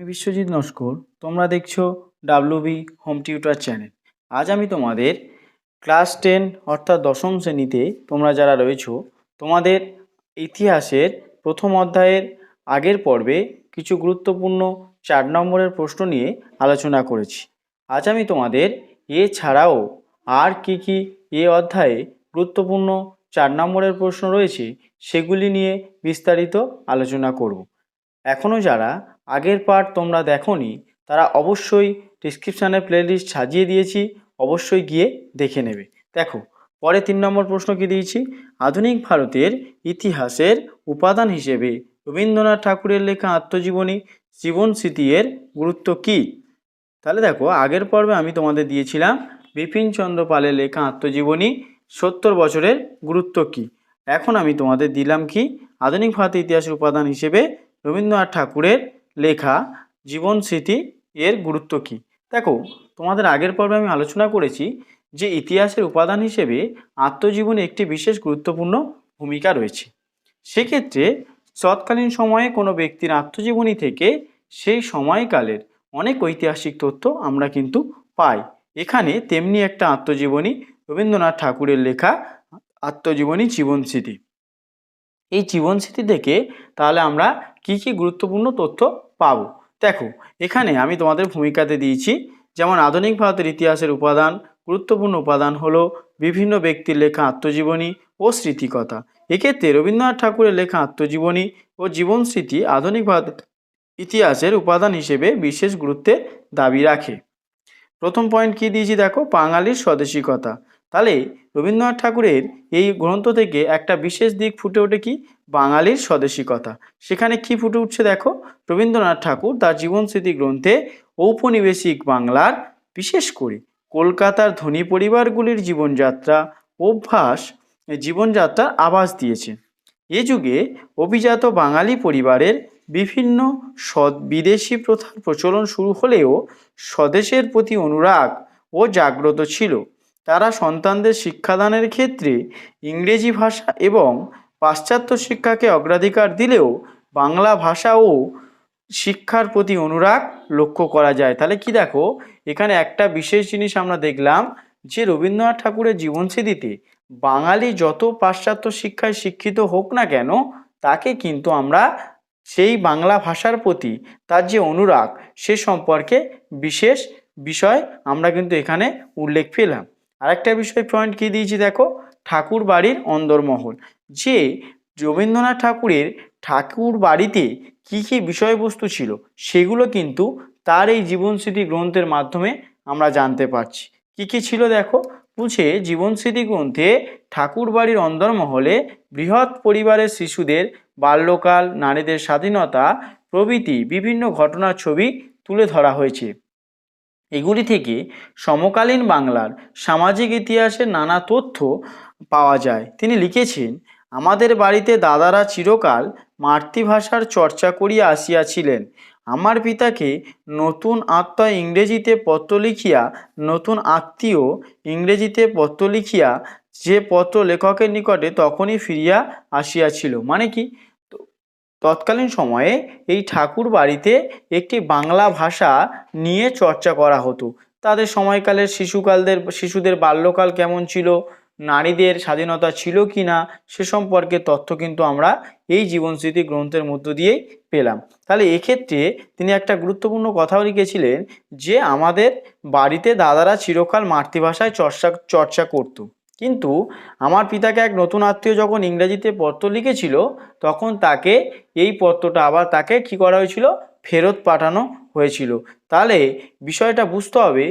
আমি বিশ্বজিৎ নস্কর, তোমরা দেখছ ডাব্লিউবি হোম টিউটার চ্যানেল আজ আমি তোমাদের ক্লাস টেন অর্থাৎ দশম শ্রেণীতে তোমরা যারা রয়েছো, তোমাদের ইতিহাসের প্রথম অধ্যায়ের আগের পর্বে কিছু গুরুত্বপূর্ণ চার নম্বরের প্রশ্ন নিয়ে আলোচনা করেছি। আজ আমি তোমাদের এছাড়াও আর কি কি এ অধ্যায়ে গুরুত্বপূর্ণ চার নম্বরের প্রশ্ন রয়েছে, সেগুলি নিয়ে বিস্তারিত আলোচনা করব। এখনও যারা আগের পার্ট তোমরা দেখোনি, তারা অবশ্যই ডিসক্রিপশানে প্লেলিস্ট সাজিয়ে দিয়েছি, অবশ্যই গিয়ে দেখে নেবে। দেখো, পরে তিন নম্বর প্রশ্ন কি দিয়েছি? আধুনিক ভারতের ইতিহাসের উপাদান হিসেবে রবীন্দ্রনাথ ঠাকুরের লেখা আত্মজীবনী, জীবন স্মৃতি এর গুরুত্ব কী? তাহলে দেখো, আগের পর্বে আমি তোমাদের দিয়েছিলাম বিপিন চন্দ্র পালের লেখা আত্মজীবনী, সত্তর বছরের গুরুত্ব কী? এখন আমি তোমাদের দিলাম কি? আধুনিক ভারতের ইতিহাসের উপাদান হিসেবে রবীন্দ্রনাথ ঠাকুরের লেখা জীবন স্মৃতি এর গুরুত্ব কী? দেখো, তোমাদের আগের পর্বে আমি আলোচনা করেছি যে ইতিহাসের উপাদান হিসেবে আত্মজীবনে একটি বিশেষ গুরুত্বপূর্ণ ভূমিকা রয়েছে। সেক্ষেত্রে তৎকালীন সময়ে কোনো ব্যক্তির আত্মজীবনী থেকে সেই সময়কালের অনেক ঐতিহাসিক তথ্য আমরা কিন্তু পাই। এখানে তেমনি একটা আত্মজীবনী রবীন্দ্রনাথ ঠাকুরের লেখা আত্মজীবনী জীবনস্মৃতি এই জীবনস্মৃতি থেকে তাহলে আমরা কি কি গুরুত্বপূর্ণ তথ্য পাবো? দেখো, এখানে আমি তোমাদের ভূমিকাতে দিয়েছি, যেমন আধুনিক ভারতের ইতিহাসের উপাদান, গুরুত্বপূর্ণ উপাদান হলো বিভিন্ন ব্যক্তির লেখা আত্মজীবনী ও স্মৃতিকথা। এক্ষেত্রে রবীন্দ্রনাথ ঠাকুরের লেখা আত্মজীবনী ও জীবন স্মৃতি আধুনিক ভারত ইতিহাসের উপাদান হিসেবে বিশেষ গুরুত্বের দাবি রাখে। প্রথম পয়েন্ট কি দিয়েছি দেখো? বাঙালির স্বদেশিকতা তাহলে রবীন্দ্রনাথ ঠাকুরের এই গ্রন্থ থেকে একটা বিশেষ দিক ফুটে ওঠে কি? বাঙালির স্বদেশিকতা। সেখানে কি ফুটে উঠছে দেখো? রবীন্দ্রনাথ ঠাকুর তার জীবন স্মৃতি গ্রন্থে ঔপনিবেশিক বাংলার বিশেষ করে কলকাতার ধনী পরিবারগুলির জীবনযাত্রা, অভ্যাস, জীবনযাত্রার আভাস দিয়েছে। এ যুগে অভিজাত বাঙালি পরিবারের বিভিন্ন সদ বিদেশি প্রথার প্রচলন শুরু হলেও স্বদেশের প্রতি অনুরাগ ও জাগ্রত ছিল। তারা সন্তানদের শিক্ষাদানের ক্ষেত্রে ইংরেজি ভাষা এবং পাশ্চাত্য শিক্ষাকে অগ্রাধিকার দিলেও বাংলা ভাষা ও শিক্ষার প্রতি অনুরাগ লক্ষ্য করা যায়। তাহলে কি দেখো, এখানে একটা বিশেষ জিনিস আমরা দেখলাম যে রবীন্দ্রনাথ ঠাকুরের জীবনস্মৃতিতে বাঙালি যত পাশ্চাত্য শিক্ষায় শিক্ষিত হোক না কেন, তাকে কিন্তু আমরা সেই বাংলা ভাষার প্রতি তার যে অনুরাগ সে সম্পর্কে বিশেষ বিষয় আমরা কিন্তু এখানে উল্লেখ পেলাম। আরেকটা বিষয় পয়েন্ট কি দিয়েছি দেখো? ঠাকুর বাড়ির অন্দরমহল। যে রবীন্দ্রনাথ ঠাকুরের ঠাকুর বাড়িতে কি কি বিষয়বস্তু ছিল, সেগুলো কিন্তু তার এই জীবনস্মৃতি গ্রন্থের মাধ্যমে আমরা জানতে পারছি। কি কি ছিল দেখো? বুঝে জীবনস্মৃতি গ্রন্থে ঠাকুর বাড়ির অন্দরমহলে বৃহৎ পরিবারের শিশুদের, বাল্যকাল, নারীদের স্বাধীনতা প্রভৃতি বিভিন্ন ঘটনার ছবি তুলে ধরা হয়েছে। এগুলি থেকে সমকালীন বাংলার সামাজিক ইতিহাসের নানা তথ্য পাওয়া যায়। তিনি লিখেছেন, আমাদের বাড়িতে দাদারা চিরকাল মাতৃভাষার চর্চা করিয়া আসিয়াছিলেন। আমার পিতাকে নতুন আত্মা ইংরেজিতে পত্র লিখিয়া, নতুন আত্মীয় ইংরেজিতে পত্র লিখিয়া, যে পত্র লেখকের নিকটে তখনই ফিরিয়া আসিয়াছিল। মানে কি? তৎকালীন সময়ে এই ঠাকুর বাড়িতে একটি বাংলা ভাষা নিয়ে চর্চা করা হতো। তাদের সময়কালের শিশুকালদের, শিশুদের বাল্যকাল কেমন ছিল, নারীদের স্বাধীনতা ছিল কি না, সে সম্পর্কে তথ্য কিন্তু আমরা এই জীবনস্মৃতি গ্রন্থের মধ্য দিয়েই পেলাম। তাহলে এক্ষেত্রে তিনি একটা গুরুত্বপূর্ণ কথাও লিখেছিলেন যে, আমাদের বাড়িতে দাদারা চিরকাল মাতৃভাষায় চর্চা চর্চা করত। কিন্তু আমার পিতাকে এক নতুন আত্মীয় যখন ইংরেজিতে পত্র লিখেছিল, তখন তাকে এই পত্রটা আবার তাকে কি করা হয়েছিল? ফেরত পাঠানো হয়েছিল। তাহলে বিষয়টা বুঝতে হবে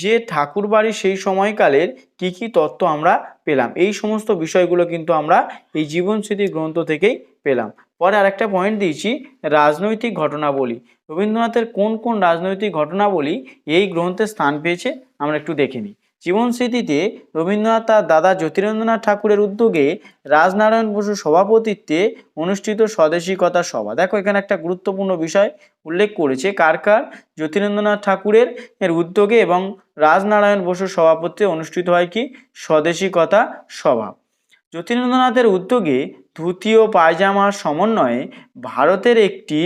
যে ঠাকুর বাড়ির সেই সময়কালের কি কি তত্ত্ব আমরা পেলাম। এই সমস্ত বিষয়গুলো কিন্তু আমরা এই জীবনস্মৃতি গ্রন্থ থেকেই পেলাম। পরে আরেকটা পয়েন্ট দিয়েছি, রাজনৈতিক ঘটনাবলী রবীন্দ্রনাথের কোন কোন রাজনৈতিক ঘটনাবলী এই গ্রন্থে স্থান পেয়েছে, আমরা একটু দেখে নিই। জীবনস্মৃতিতে রবীন্দ্রনাথ তার দাদা জ্যোতিরেন্দ্রনাথ ঠাকুরের উদ্যোগে রাজনারায়ণ বসুর সভাপতিত্বে অনুষ্ঠিত স্বদেশিকতা সভা। দেখো, এখানে একটা গুরুত্বপূর্ণ বিষয় উল্লেখ করেছে, কার কার? জ্যোতিরেন্দ্রনাথ ঠাকুরের এর উদ্যোগে এবং রাজনারায়ণ বসুর সভাপতিত্বে অনুষ্ঠিত হয় কি? স্বদেশিকতা সভা। জ্যোতিরেন্দ্রনাথের উদ্যোগে ধুতি ও পায়জামার সমন্বয়ে ভারতের একটি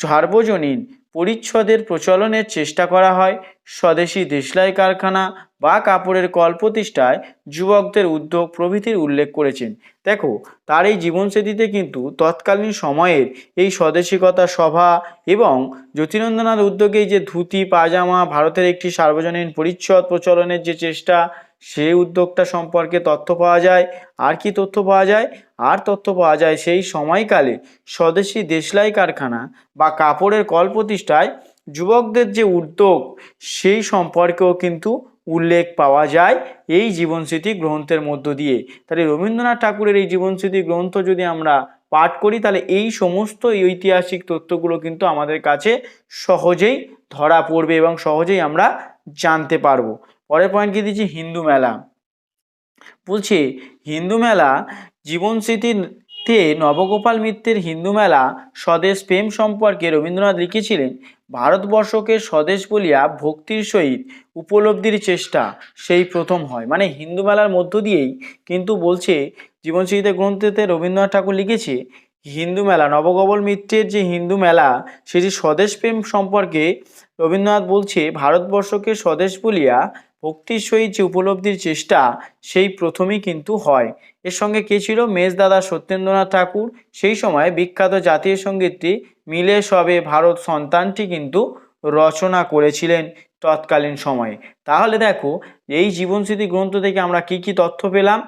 সার্বজনীন পরিচ্ছদের প্রচলনের চেষ্টা করা হয়। স্বদেশি দেশলাই কারখানা বা কাপড়ের কল প্রতিষ্ঠায় যুবকদের উদ্যোগ প্রভৃতির উল্লেখ করেছেন। দেখো, তার এই জীবনস্মৃতিতে কিন্তু তৎকালীন সময়ের এই স্বদেশিকতা সভা এবং জ্যোতিরন্দ্রনাথ উদ্যোগে যে ধুতি, পাজামা, ভারতের একটি সার্বজনীন পরিচ্ছদ প্রচলনের যে চেষ্টা সেই উদ্যোগটা সম্পর্কে তথ্য পাওয়া যায়, আর কি তথ্য পাওয়া যায়? আর তথ্য পাওয়া যায় সেই সময়কালে স্বদেশি দেশলাই কারখানা বা কাপড়ের কল প্রতিষ্ঠায় যুবকদের যে উদ্যোগ, সেই সম্পর্কেও কিন্তু উল্লেখ পাওয়া যায় এই জীবনস্মৃতি গ্রন্থের মধ্য দিয়ে। তাহলে রবীন্দ্রনাথ ঠাকুরের এই জীবনস্মৃতি গ্রন্থ যদি আমরা পাঠ করি, তাহলে এই সমস্ত ঐতিহাসিক তথ্যগুলো কিন্তু আমাদের কাছে সহজেই ধরা পড়বে এবং সহজেই আমরা জানতে পারব। পরের পয়েন্ট কি দিচ্ছি? হিন্দু মেলা। বলছে, হিন্দু মেলা জীবন স্মৃতিতে নবগোপাল মিত্রের হিন্দু মেলা স্বদেশ প্রেম সম্পর্কে রবীন্দ্রনাথ লিখেছিলেন। ভারতবর্ষকে স্বদেশ বলিয়া ভক্তির সহিত উপলব্ধির চেষ্টা সেই প্রথম হয়। মানে হিন্দু মেলার মধ্য দিয়েই কিন্তু বলছে, জীবনস্মৃতিতে গ্রন্থেতে রবীন্দ্রনাথ ঠাকুর লিখেছে, হিন্দু মেলা, নবগোপাল মিত্রের যে হিন্দু মেলা, সেটি স্বদেশ প্রেম সম্পর্কে রবীন্দ্রনাথ বলছে, ভারতবর্ষকে স্বদেশ বলিয়া ভক্তির সহিত যে উপলব্ধির চেষ্টা, সেই প্রথমেই কিন্তু হয়। এর সঙ্গে কে ছিল? মেজদাদা সত্যেন্দ্রনাথ ঠাকুর। সেই সময় বিখ্যাত জাতীয় সঙ্গীতটি মিলে সবে ভারত সন্তানটি কিন্তু রচনা করেছিলেন তৎকালীন সময়ে। তাহলে দেখো, এই জীবনস্মৃতি গ্রন্থ থেকে আমরা কি কি তথ্য পেলাম?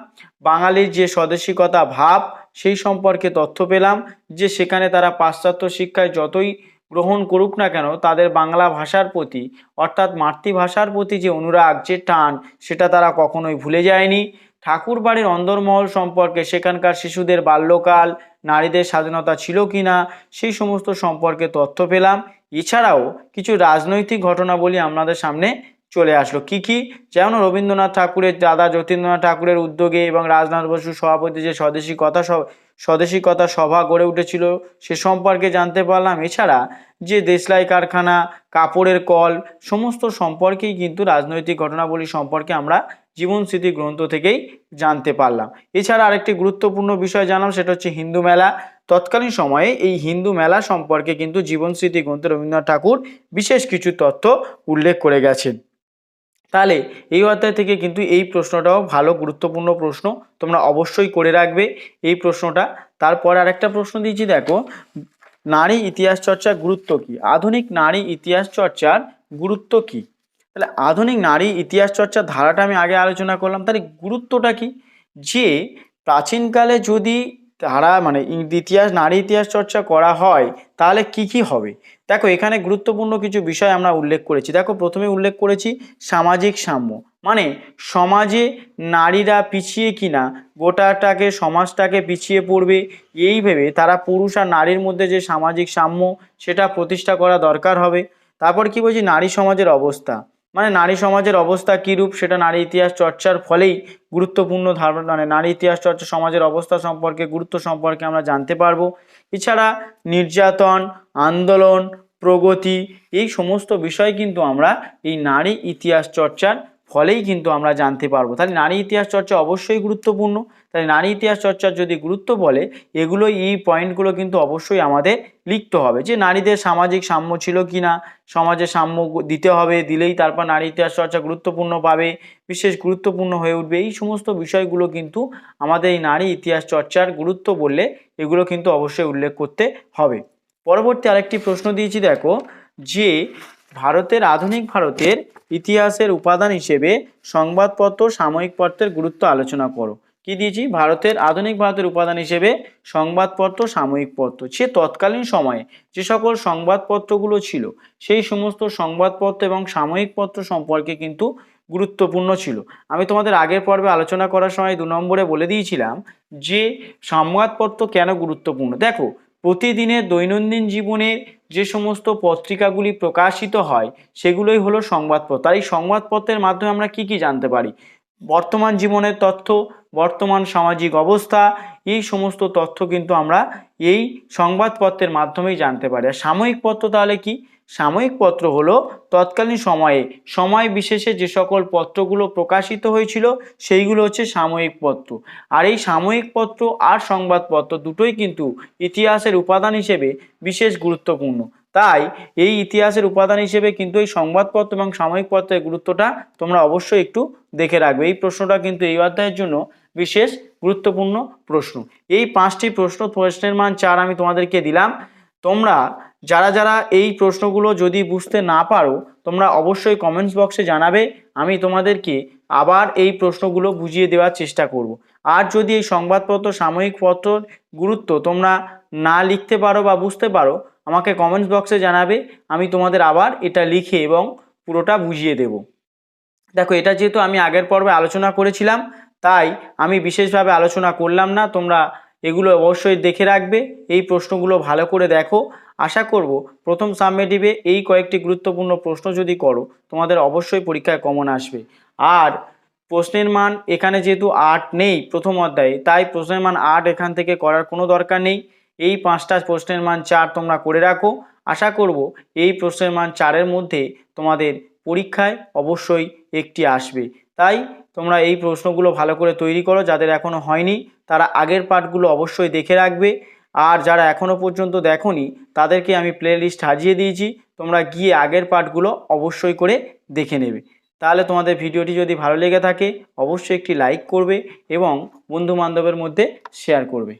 বাঙালির যে স্বদেশিকতা ভাব, সেই সম্পর্কে তথ্য পেলাম, যে সেখানে তারা পাশ্চাত্য শিক্ষায় যতই গ্রহণ করুক না কেন, তাদের বাংলা ভাষার প্রতি, অর্থাৎ মাতৃভাষার প্রতি যে অনুরাগ, যে টান, সেটা তারা কখনোই ভুলে যায়নি। ঠাকুর বাড়ির অন্দরমহল সম্পর্কে সেখানকার শিশুদের বাল্যকাল, নারীদের স্বাধীনতা ছিল কি না সেই সমস্ত সম্পর্কে তথ্য পেলাম। এছাড়াও কিছু রাজনৈতিক ঘটনাবলী আপনাদের সামনে চলে আসলো। কি কি? যেমন রবীন্দ্রনাথ ঠাকুরের দাদা যতীন্দ্রনাথ ঠাকুরের উদ্যোগে এবং রাজনাথ বসুর সভাপতি যে স্বদেশী কথা স্বদেশী কথা সভা গড়ে উঠেছিল, সে সম্পর্কে জানতে পারলাম। এছাড়া যে দেশলাই কারখানা, কাপড়ের কল, সমস্ত সম্পর্কেই কিন্তু রাজনৈতিক ঘটনাবলী সম্পর্কে আমরা জীবন স্মৃতি গ্রন্থ থেকেই জানতে পারলাম। এছাড়া আরেকটি গুরুত্বপূর্ণ বিষয় জানলাম, সেটা হচ্ছে হিন্দু মেলা। তৎকালীন সময়ে এই হিন্দু মেলা সম্পর্কে কিন্তু জীবন স্মৃতি গ্রন্থে রবীন্দ্রনাথ ঠাকুর বিশেষ কিছু তথ্য উল্লেখ করে গেছেন। তাহলে এই অধ্যায় থেকে কিন্তু এই প্রশ্নটাও ভালো, গুরুত্বপূর্ণ প্রশ্ন। তোমরা অবশ্যই করে রাখবে এই প্রশ্নটা। তারপর আরেকটা প্রশ্ন দিয়েছি, দেখো, নারী ইতিহাস চর্চার গুরুত্ব কি? আধুনিক নারী ইতিহাস চর্চার গুরুত্ব কি? তাহলে আধুনিক নারী ইতিহাস চর্চার ধারাটা আমি আগে আলোচনা করলাম। তাহলে গুরুত্বটা কি? যে প্রাচীনকালে যদি ধারা মানে ইতিহাস নারী ইতিহাস চর্চা করা হয়, তাহলে কি কি হবে? দেখো, এখানে গুরুত্বপূর্ণ কিছু বিষয় আমরা উল্লেখ করেছি। দেখো, প্রথমে উল্লেখ করেছি সামাজিক সাম্য। মানে সমাজে নারীরা পিছিয়ে কিনা, গোটাটাকে, সমাজটাকে পিছিয়ে পড়বে, এই ভেবে তারা পুরুষ আর নারীর মধ্যে যে সামাজিক সাম্য, সেটা প্রতিষ্ঠা করা দরকার হবে। তারপর কি বলছি? নারী সমাজের অবস্থা। মানে নারী সমাজের অবস্থা কীরূপ সেটা নারী ইতিহাস চর্চার ফলেই গুরুত্বপূর্ণ ধারণা। মানে নারী ইতিহাস চর্চা সমাজের অবস্থা সম্পর্কে, গুরুত্ব সম্পর্কে আমরা জানতে পারব। এছাড়া নির্যাতন, আন্দোলন, প্রগতি, এই সমস্ত বিষয় কিন্তু আমরা এই নারী ইতিহাস চর্চার ফলেই কিন্তু আমরা জানতে পারব। তাহলে নারী ইতিহাস চর্চা অবশ্যই গুরুত্বপূর্ণ। তাই নারী ইতিহাস চর্চার যদি গুরুত্ব বলে, এগুলো এই পয়েন্টগুলো কিন্তু অবশ্যই আমাদের লিখতে হবে যে নারীদের সামাজিক সাম্য ছিল কি না সমাজে সাম্য দিতে হবে, দিলেই তারপর নারী ইতিহাস চর্চা গুরুত্বপূর্ণ পাবে, বিশেষ গুরুত্বপূর্ণ হয়ে উঠবে। এই সমস্ত বিষয়গুলো কিন্তু আমাদের এই নারী ইতিহাস চর্চার গুরুত্ব বললে এগুলো কিন্তু অবশ্যই উল্লেখ করতে হবে। পরবর্তী আরেকটি প্রশ্ন দিয়েছি, দেখো যে ভারতের, আধুনিক ভারতের ইতিহাসের উপাদান হিসেবে সংবাদপত্র, সাময়িক পত্রের গুরুত্ব আলোচনা করো। কি দিয়েছি? ভারতের আধুনিক ভারতের উপাদান হিসেবে সংবাদপত্র, সাময়িক পত্র। সে তৎকালীন সময়ে যে সকল সংবাদপত্রগুলো ছিল, সেই সমস্ত সংবাদপত্র এবং সাময়িক পত্র সম্পর্কে কিন্তু গুরুত্বপূর্ণ ছিল। আমি তোমাদের আগের পর্বে আলোচনা করার সময় দু নম্বরে বলে দিয়েছিলাম যে সংবাদপত্র কেন গুরুত্বপূর্ণ। দেখো প্রতিদিনের দৈনন্দিন জীবনের যে সমস্ত পত্রিকাগুলি প্রকাশিত হয়, সেগুলোই হলো সংবাদপত্র। আর এই সংবাদপত্রের মাধ্যমে আমরা কি কি জানতে পারি? বর্তমান জীবনের তথ্য, বর্তমান সামাজিক অবস্থা, এই সমস্ত তথ্য কিন্তু আমরা এই সংবাদপত্রের মাধ্যমেই জানতে পারি। আর সাময়িক পত্র তাহলে কি? সাময়িক পত্র হলো তৎকালীন সময়ে। সময় বিশেষে যে সকল পত্রগুলো প্রকাশিত হয়েছিল, সেইগুলো হচ্ছে সাময়িক পত্র। আর এই সাময়িক পত্র আর সংবাদপত্র দুটোই কিন্তু ইতিহাসের উপাদান হিসেবে বিশেষ গুরুত্বপূর্ণ। তাই এই ইতিহাসের উপাদান হিসেবে কিন্তু এই সংবাদপত্র এবং সাময়িক পত্রের গুরুত্বটা তোমরা অবশ্যই একটু দেখে রাখবে। এই প্রশ্নটা কিন্তু এই অধ্যায়ের জন্য বিশেষ গুরুত্বপূর্ণ প্রশ্ন। এই পাঁচটি প্রশ্ন প্রশ্নের মান চার আমি তোমাদেরকে দিলাম। তোমরা যারা যারা এই প্রশ্নগুলো যদি বুঝতে না পারো, তোমরা অবশ্যই কমেন্টস বক্সে জানাবে, আমি তোমাদেরকে আবার এই প্রশ্নগুলো বুঝিয়ে দেওয়ার চেষ্টা করব। আর যদি এই সংবাদপত্র, সাময়িক পত্রর গুরুত্ব তোমরা না লিখতে পারো বা বুঝতে পারো, আমাকে কমেন্টস বক্সে জানাবে, আমি তোমাদের আবার এটা লিখে এবং পুরোটা বুঝিয়ে দেব। দেখো, এটা যেহেতু আমি আগের পর্বে আলোচনা করেছিলাম, তাই আমি বিশেষভাবে আলোচনা করলাম না, তোমরা এগুলো অবশ্যই দেখে রাখবে। এই প্রশ্নগুলো ভালো করে দেখো। আশা করব প্রথম সাবমেটিভে এই কয়েকটি গুরুত্বপূর্ণ প্রশ্ন যদি করো, তোমাদের অবশ্যই পরীক্ষায় কমন আসবে। আর প্রশ্নের মান এখানে যেহেতু আট নেই প্রথম অধ্যায়ে, তাই প্রশ্নের মান আট এখান থেকে করার কোনো দরকার নেই। এই পাঁচটা প্রশ্নের মান চার তোমরা করে রাখো। আশা করব এই প্রশ্নের মান চারের মধ্যে তোমাদের পরীক্ষায় অবশ্যই একটি আসবে। তাই তোমরা এই প্রশ্নগুলো ভালো করে তৈরি করো, যাদের এখনও হয়নি, তারা আগের পার্টগুলো অবশ্যই দেখে রাখবে। আর যারা এখনও পর্যন্ত দেখোনি, তাদেরকে আমি প্লে লিস্ট সাজিয়ে দিয়েছি, তোমরা গিয়ে আগের পার্টগুলো অবশ্যই করে দেখে নেবে। তাহলে তোমাদের ভিডিওটি যদি ভালো লেগে থাকে, অবশ্যই একটি লাইক করবে এবং বন্ধু বান্ধবের মধ্যে শেয়ার করবে।